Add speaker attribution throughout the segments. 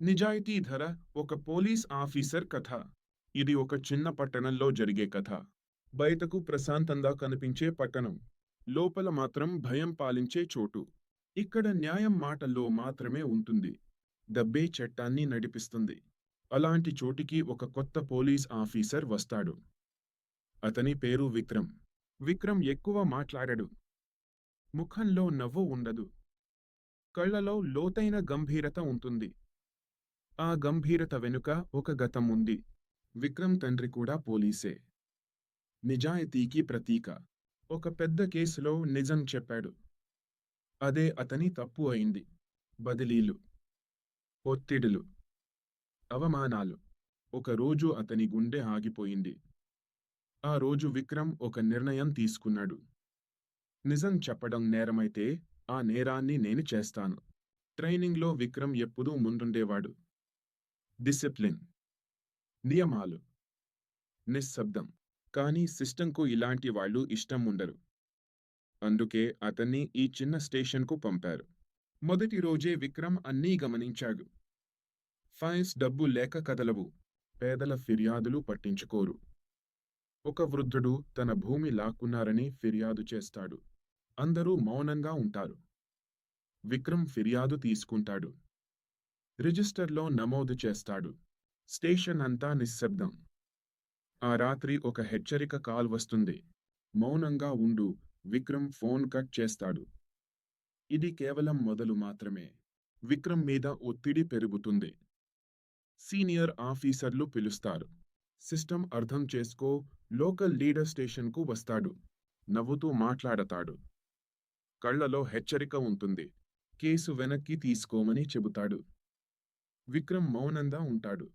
Speaker 1: నిజాయితీ ధర ఒక పోలీస్ ఆఫీసర్ కథ. ఇది ఒక చిన్న పట్టణంలో జరిగే కథ. బయటకు ప్రశాంతంగా కనిపించే పట్టణం. లోపల మాత్రం భయం పాలించే చోటు. ఇక్కడ న్యాయం మాటల్లో మాత్రమే ఉంటుంది. డబ్బే చట్టాన్ని నడిపిస్తుంది. అలాంటి చోటికి ఒక కొత్త పోలీస్ ఆఫీసర్ వస్తాడు. అతని పేరు విక్రమ్. విక్రమ్ ఎక్కువ మాట్లాడడు. ముఖంలో నవ్వు ఉండదు. కళ్ళలో లోతైన గంభీరత ఉంటుంది. ఆ గంభీరత వెనుక ఒక గతం ఉంది విక్రమ్ తండ్రి కూడా పోలీసే. నిజాయితీకి ప్రతీక. ఒక పెద్ద కేసులో నిజం చెప్పాడు. అదే అతని తప్పు అయింది. బదిలీలు. ఒత్తిడులు. అవమానాలు. ఒక రోజు అతని గుండె ఆగిపోయింది. ఆ రోజు విక్రమ్ ఒక నిర్ణయం తీసుకున్నాడు. నిజం చెప్పడం నేరమైతే ఆ నేరాన్ని నేను చేస్తాను. ట్రైనింగ్లో విక్రమ్ ఎప్పుడూ ముందుండేవాడు. డిసిప్లిన్ నియమాలు నిశ్శబ్దం. కానీ సిస్టంకు ఇలాంటి వాళ్ళు ఇష్టం ఉండరు. అందుకే అతన్ని ఈ చిన్న స్టేషన్కు పంపారు. మొదటి రోజే విక్రమ్ అన్నీ గమనించాడు. ఫైన్స్ డబ్బు లేక కదలవు. పేదల ఫిర్యాదులు పట్టించుకోరు. ఒక వృద్ధుడు తన భూమి లాక్కున్నారని ఫిర్యాదు చేస్తాడు. అందరూ మౌనంగా ఉంటారు. విక్రమ్ ఫిర్యాదు తీసుకుంటాడు. రిజిస్టర్లో నమోదు చేస్తాడు. స్టేషన్ అంతా నిశ్శబ్దం. ఆ రాత్రి ఒక హెచ్చరిక కాల్ వస్తుంది. మౌనంగా ఉండు. విక్రమ్ ఫోన్ కట్ చేస్తాడు. ఇది కేవలం మొదలు మాత్రమే. విక్రమ్ మీద ఒత్తిడి పెరుగుతుంది. సీనియర్ ఆఫీసర్లు పిలుస్తారు. సిస్టమ్ అర్థం చేసుకో. లోకల్ లీడర్ స్టేషన్కు వస్తాడు. నవ్వుతూ మాట్లాడతాడు. కళ్ళలో హెచ్చరిక ఉంటుంది. కేసు వెనక్కి తీసుకోమని చెబుతాడు. విక్రమ్ మౌనంగా ఉంటాడు.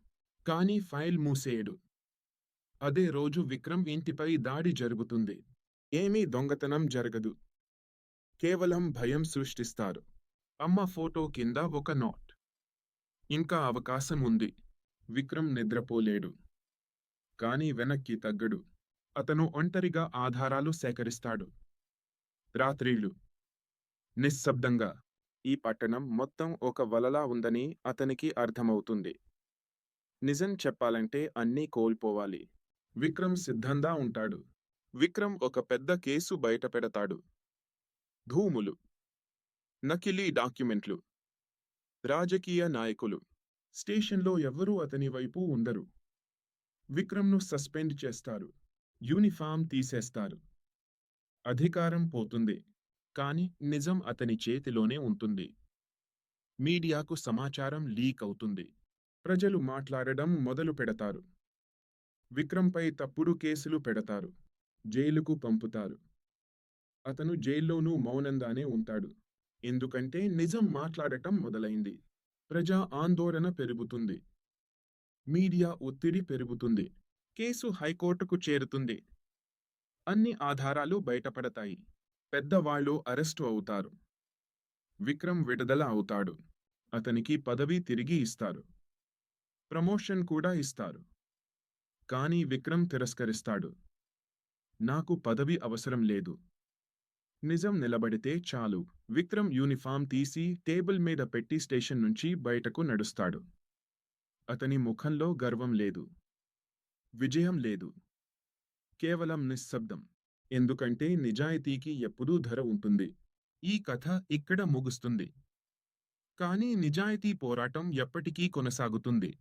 Speaker 1: కానీ ఫైల్ మూసేయడు. అదే రోజు విక్రమ్ ఇంటిపై దాడి జరుగుతుంది. ఏమీ దొంగతనం జరగదు. కేవలం భయం సృష్టిస్తారు. అమ్మ ఫోటో కింద ఒక నోట్. ఇంకా అవకాశం ఉంది. విక్రమ్ నిద్రపోలేడు. కానీ వెనక్కి తగ్గడు. అతను ఒంటరిగా ఆధారాలు సేకరిస్తాడు. రాత్రిళ్ళు. నిశ్శబ్దంగా. ఈ పట్టణం మొత్తం ఒక వలలా ఉందని అతనికి అర్థమవుతుంది. నిజం చెప్పాలంటే అన్నీ కోల్పోవాలి. విక్రమ్ సిద్ధంగా ఉంటాడు. విక్రమ్ ఒక పెద్ద కేసు బయటపెడతాడు ధూములు. నకిలీ డాక్యుమెంట్లు. రాజకీయ నాయకులు. స్టేషన్లో ఎవ్వరూ అతని వైపు ఉండరు. విక్రమ్ను సస్పెండ్ చేస్తారు. యూనిఫామ్ తీసేస్తారు. అధికారం పోతుంది. కాని నిజం అతని చేతిలోనే ఉంటుంది. మీడియాకు సమాచారం లీక్ అవుతుంది. ప్రజలు మాట్లాడడం మొదలు పెడతారు. విక్రమ్పై తప్పుడు కేసులు పెడతారు. జైలుకు పంపుతారు. అతను జైల్లోనూ మౌనంగానే ఉంటాడు. ఎందుకంటే నిజం మాట్లాడటం మొదలైంది. ప్రజా ఆందోళన పెరుగుతుంది. మీడియా ఒత్తిడి పెరుగుతుంది. కేసు హైకోర్టుకు చేరుతుంది. అన్ని ఆధారాలు బయటపడతాయి. పెద్దవాళ్ళు అరెస్టు అవుతారు. విక్రమ్ విడుదల అవుతాడు. అతనికి పదవి తిరిగి ఇస్తారు. ప్రమోషన్ కూడా ఇస్తారు. కానీ విక్రమ్ తిరస్కరిస్తాడు. నాకు పదవి అవసరం లేదు. నిజం నిలబడితే చాలు. విక్రమ్ యూనిఫామ్ తీసి టేబుల్ మీద పెట్టి స్టేషన్ నుంచి బయటకు నడుస్తాడు. అతని ముఖంలో గర్వం లేదు. విజయం లేదు. కేవలం నిశ్శబ్దం. ఎందుకంటే నిజాయితీకి ఎప్పుడూ ధర ఉంటుంది. ఈ కథ ఇక్కడ ముగుస్తుంది. కానీ నిజాయితీ పోరాటం ఎప్పటికీ కొనసాగుతుంది.